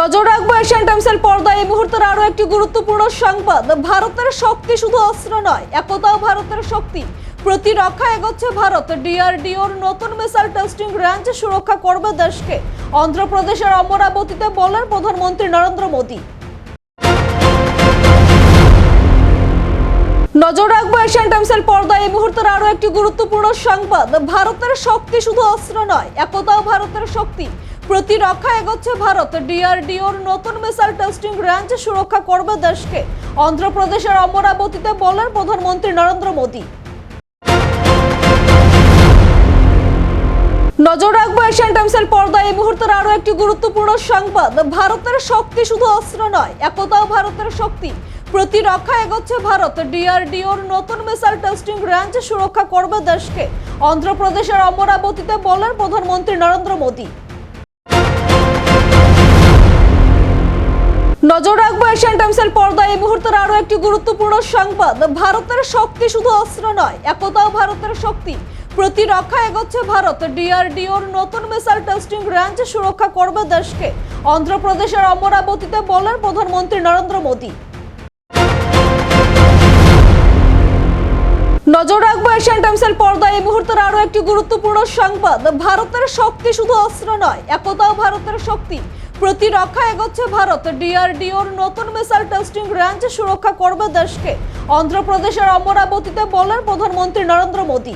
নজর রাখব এশিয়ান টাইমসের পর্দায়। এই মুহূর্তের আরও একটি গুরুত্বপূর্ণ সংবাদ। ভারতের শক্তি শুধু অস্ত্র নয়, একতাও ভারতের শক্তি। প্রতিরক্ষা এগোচ্ছে ভারত। ডিআরডিওর নতুন মিসাইল টেস্টিং রেঞ্জ সুরক্ষা করবে দেশকে। অন্ধ্রপ্রদেশের অমরাবতীতে বলেন প্রধানমন্ত্রী নরেন্দ্র মোদী। নজর রাখব এশিয়ান টাইমসের পর্দায়। এই মুহূর্তের আরও একটি গুরুত্বপূর্ণ সংবাদ। ভারতের শক্তি শুধু অস্ত্র নয়, একতাও ভারতের শক্তি। প্রতিরক্ষা এগোচ্ছে ভারত। ডিআরডিওর নতুন মিসাইল টেস্টিং রেঞ্জ সুরক্ষা করবে দেশকে। অন্ধ্রপ্রদেশের অমরাবতীতে বলেন প্রধানমন্ত্রী নরেন্দ্র মোদী। নজর রাখব এশিয়ান টাইমসের পর্দায়। এই মুহূর্তের আরও একটি গুরুত্বপূর্ণ সংবাদ। ভারতের শক্তি শুধু অস্ত্র নয়, একতাও ভারতের শক্তি। প্রতিরক্ষা এগোচ্ছে ভারত। ডিআরডিওর নতুন মিসাইল টেস্টিং রেঞ্জ সুরক্ষা করবে দেশকে। অন্ধ্রপ্রদেশের অমরাবতীতে বলেন প্রধানমন্ত্রী নরেন্দ্র মোদী। নজর রাখব এশিয়ান টাইমসের পর্দায়। এই মুহূর্তের আরও একটি গুরুত্বপূর্ণ সংবাদ। ভারতের শক্তি শুধু অস্ত্র নয়, একতাও ভারতের শক্তি। প্রতিরক্ষা এগোচ্ছে ভারত। ডিআরডিওর নতুন মিসাইল টেস্টিং রেঞ্জ সুরক্ষা করবে দেশকে। অন্ধ্রপ্রদেশের অমরাবতীতে বলেন প্রধানমন্ত্রী নরেন্দ্র মোদী। নজর রাখব এশিয়ান টাইমসের পর্দায়। এই মুহূর্তের আরও একটি গুরুত্বপূর্ণ সংবাদ। ভারতের শক্তি শুধু অস্ত্র নয়, একতাও ভারতের শক্তি। প্রতিরক্ষা এগোচ্ছে ভারত। ডিআরডিওর নতুন মিসাইল টেস্টিং রেঞ্জ সুরক্ষা করবে দেশকে। অন্ধ্রপ্রদেশের অমরাবতীতে বলেন প্রধানমন্ত্রী নরেন্দ্র মোদী।